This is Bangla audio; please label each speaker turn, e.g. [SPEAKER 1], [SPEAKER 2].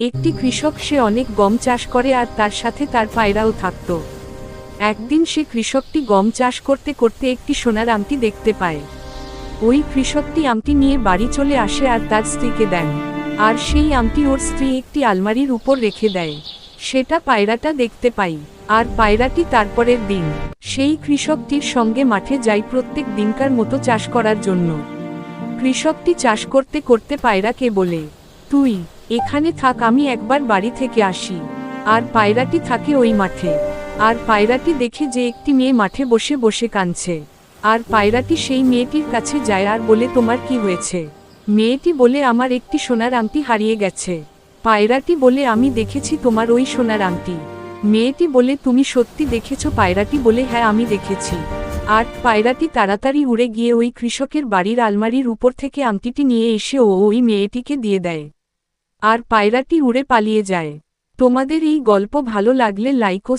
[SPEAKER 1] একটি কৃষক সে অনেক গম চাষ করে আর তার সাথে তার পায়রাও থাকত। একদিন সে কৃষকটি গম চাষ করতে করতে একটি সোনার আমটি দেখতে পায়। ওই কৃষকটি আমটি নিয়ে বাড়ি চলে আসে আর তার স্ত্রীকে দেন। আর সেই আমটি ওর স্ত্রী একটি আলমারির উপর রেখে দেয়। সেটা পায়রাটা দেখতে পাই। আর পায়রাটি তারপরের দিন। সেই কৃষকটির সঙ্গে মাঠে যায় প্রত্যেক দিনকার মতো চাষ করার জন্য। কৃষকটি চাষ করতে করতে পায়রাকে বলে, তুই এখানে থাক, আমি একবার বাড়ি থেকে আসি। আর পায়রাটি থাকে ওই মাঠে। আর পায়রাটি দেখে যে একটি মেয়ে মাঠে বসে বসে কাঁদছে। আর পায়রাটি সেই মেয়েটির কাছে যায়, আর বলে, তোমার কি হয়েছে? মেয়েটি বলে, আমার একটি সোনার আংটি হারিয়ে গেছে। পায়রাটি বলে, আমি দেখেছি তোমার ওই সোনার আংটি। মেয়েটি বলে, তুমি সত্যি দেখেছ? পায়রাটি বলে হ্যাঁ আমি দেখেছি। আর পায়রাটি তাড়াতাড়ি উড়ে গিয়ে ওই কৃষকের বাড়ির আলমারির উপর থেকে আংটিটি নিয়ে এসে ও ওই মেয়েটিকে দিয়ে দেয়। আর পায়রাটি উড়ে পালিয়ে যায়। তোমাদের এই গল্প ভালো লাগলে লাইক ও